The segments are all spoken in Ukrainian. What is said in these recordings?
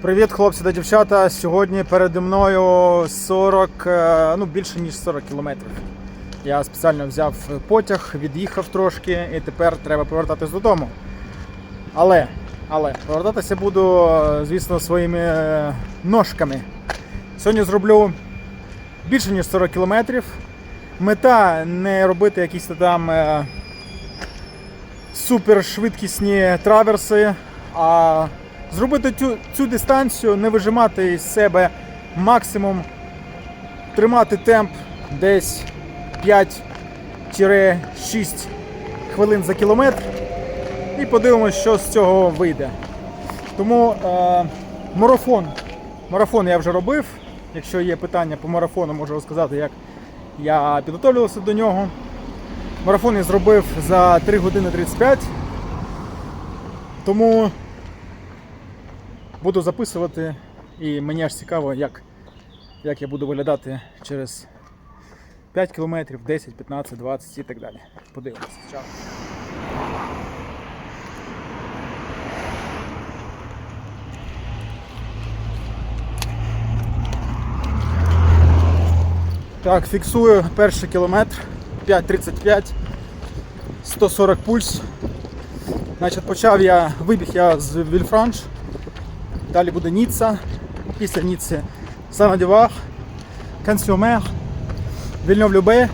Привіт, хлопці та дівчата. Сьогодні переді мною 40, е, ну більше ніж 40 кілометрів. Я спеціально взяв потяг, від'їхав трошки і тепер треба повертатись додому. Але, але повертатися буду, е, звісно, своїми е, ножками. Сьогодні зроблю більше ніж 40 кілометрів. Мета не робити якісь там супершвидкісні траверси, а зробити цю, цю дистанцію, не вижимати із себе максимум, тримати темп десь 5-6 хвилин за кілометр і подивимось, що з цього вийде. Тому е, марафон. Марафон я вже робив. Якщо є питання по марафону, можу розказати, як я підготовлювався до нього. Марафон я зробив за 3 години 35. Тому буду записувати і мені аж цікаво, як, як я буду виглядати через 5 кілометрів, 10, 15, 20 і так далі. Подивимося. Чао. Так, фіксую перший кілометр 5.35, 140 пульс. Значить, почав я, вибіг я з Вільфранш, далі буде Ніцца, після Ніцци Санадівах, Кансіомер, Вільньов Любе,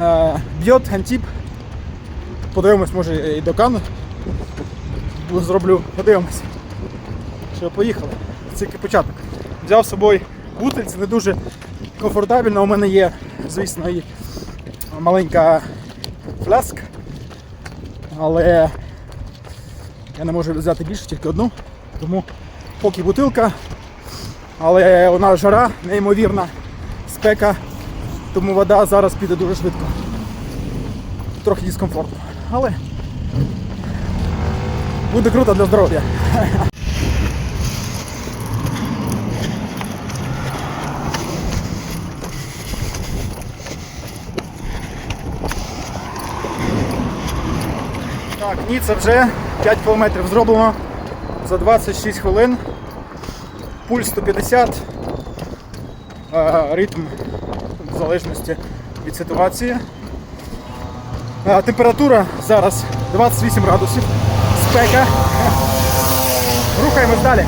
е, Бьот, Антіп. Подивимось, може і до Кану зроблю, подивимось. Що, поїхали. Це початок. Взяв з собою бутиль, це не дуже комфортабельно. У мене є, звісно, і маленька фляска. Але я не можу взяти більше, тільки одну. Тому поки бутилка. Але нас жара, неймовірна спека, тому вода зараз піде дуже швидко. Трохи дискомфортно. Але буде круто для здоров'я. Так, ні, це вже 5 кілометрів зроблено за 26 хвилин. Пульс 150, е, ритм в залежності від ситуації. Е, Температура зараз 28 градусів. Спека. Рухаємось далі.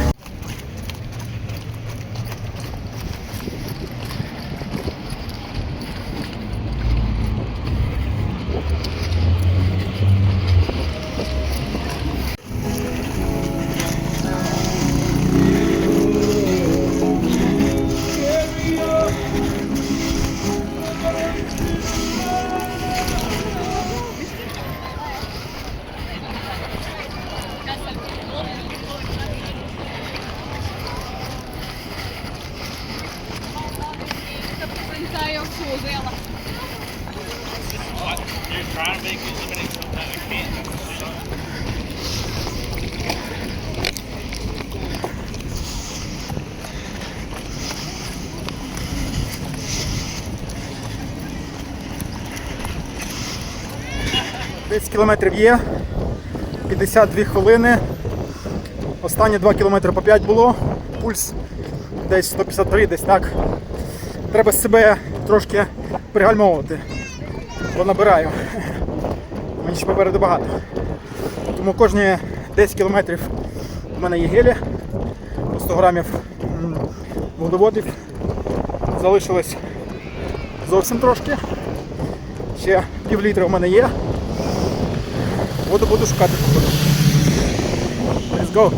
10 кілометрів є, 52 хвилини. Останні 2 кілометри по 5 було. Пульс десь 153, десь так. Треба себе трошки пригальмовувати, бо набираю. Мені ще попереду багато. Тому кожні 10 кілометрів у мене є гелі, по 100 грамів м, вуглеводів. Залишилось зовсім трошки. Ще пів літра у мене є. Воду буду шукати. Let's go.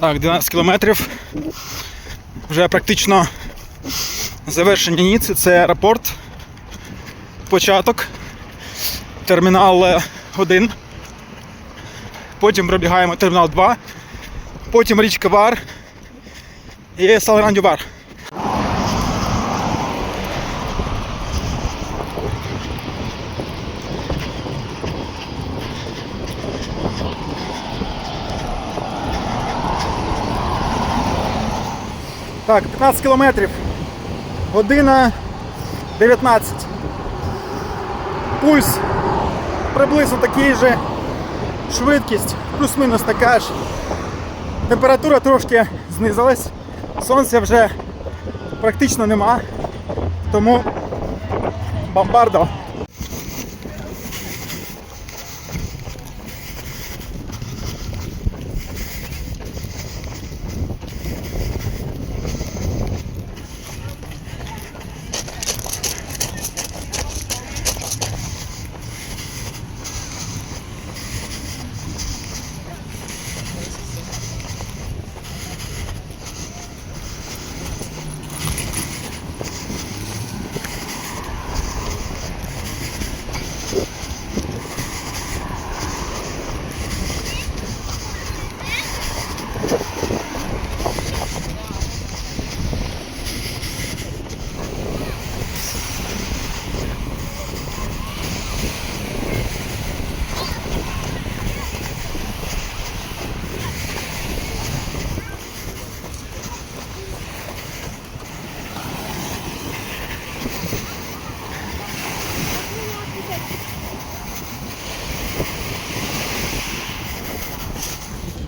Так, 12 кілометрів. Вже практично завершення Ніци. Це аеропорт. Початок. Термінал 1. Потім пробігаємо термінал 2. Потім річка Вар. І Саларандю-Вар. Так, 15 кілометрів. Година 19. Пульс приблизно такий же швидкість, плюс-мінус така ж. Температура трошки знизилась, сонця вже практично нема, тому бомбардо. –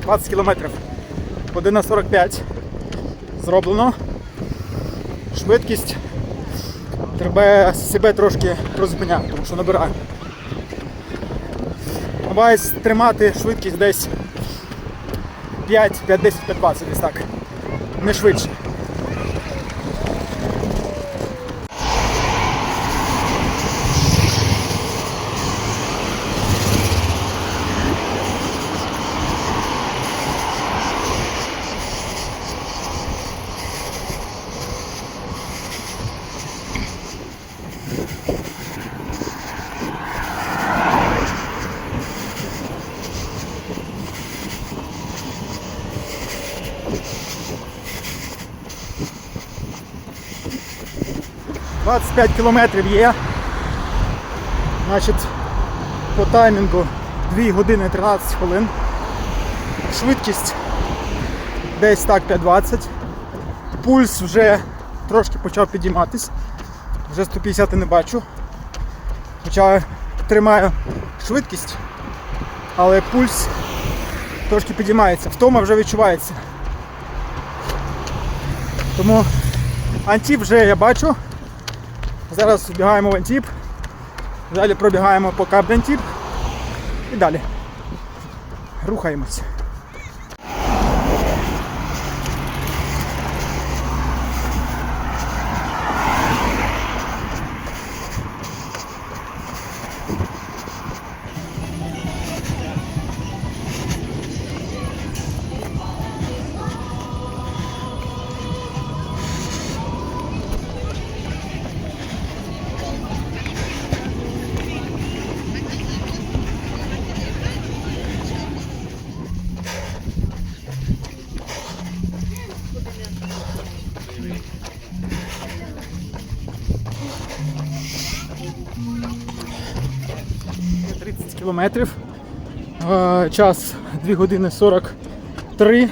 20 кілометрів. Година 45. Зроблено. Швидкість. Треба себе трошки роззупиняти, тому що набираю. Намагаюсь тримати швидкість десь 5, 5, 10, 5, 20, десь так. Не швидше. – 25 кілометрів є. Значить, по таймінгу 2 години 13 хвилин. Швидкість десь так 5.20. Пульс вже трошки почав підійматись. Вже 150 не бачу. Хоча тримаю швидкість, але пульс трошки підіймається. Втома вже відчувається. Тому антіп вже я бачу. Зараз вбігаємо в антіп. Далі пробігаємо по Кабдантіп і далі. Рухаємось. 30 кілометрів. Е, Час 2 години 43.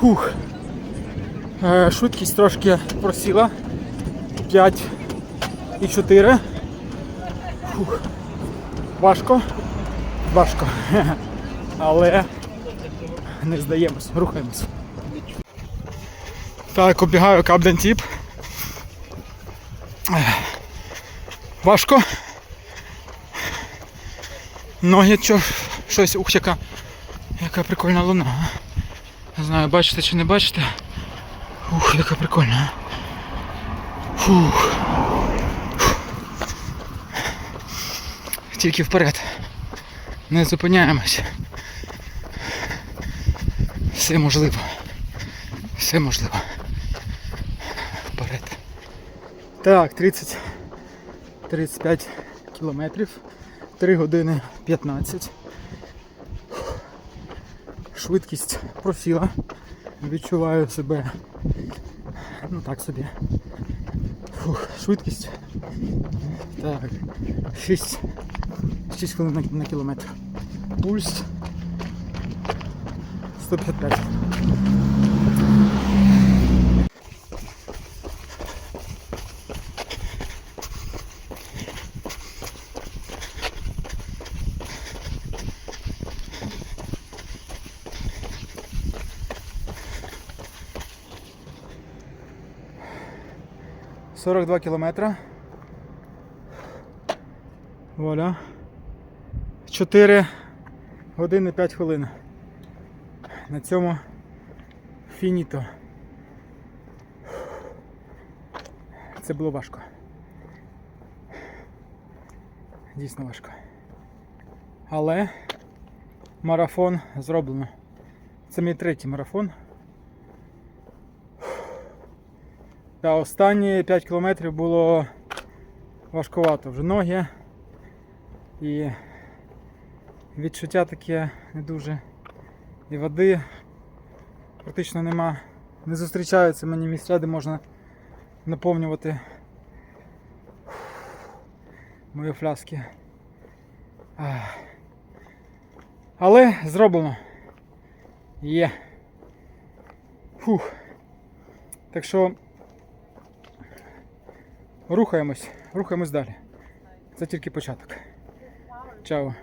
Фух. Е, Швидкість трошки просіла. 5 і 4. Фух. Важко. Важко. Але не здаємось, рухаємось. Так, оббігаю Кабден-Тіп. Важко. Ноги чо, щось, ух, яка, яка прикольна луна. Не знаю, бачите чи не бачите. Ух, яка прикольна. Фух. Тільки вперед. Не зупиняємось. Все можливо. Все можливо. Вперед. Так, 30. 35 кілометрів. 3 години 15. Швидкість просіла. Відчуваю себе. Ну так собі. Фух, швидкість. Так. 6. 6 хвилин на, на кілометр. Пульс 155. 42 кілометра. Вуаля. 4 години 5 хвилин. На цьому фініто. Це було важко. Дійсно важко. Але марафон зроблено. Це мій третій марафон. Та останні 5 кілометрів було важкувато. Вже ноги і відчуття таке не дуже. І води практично нема. Не зустрічаються мені місця, де можна наповнювати мої фляски. Але зроблено. Є. Фух. Так що рухаємось, рухаємось далі. Це тільки початок. Чао.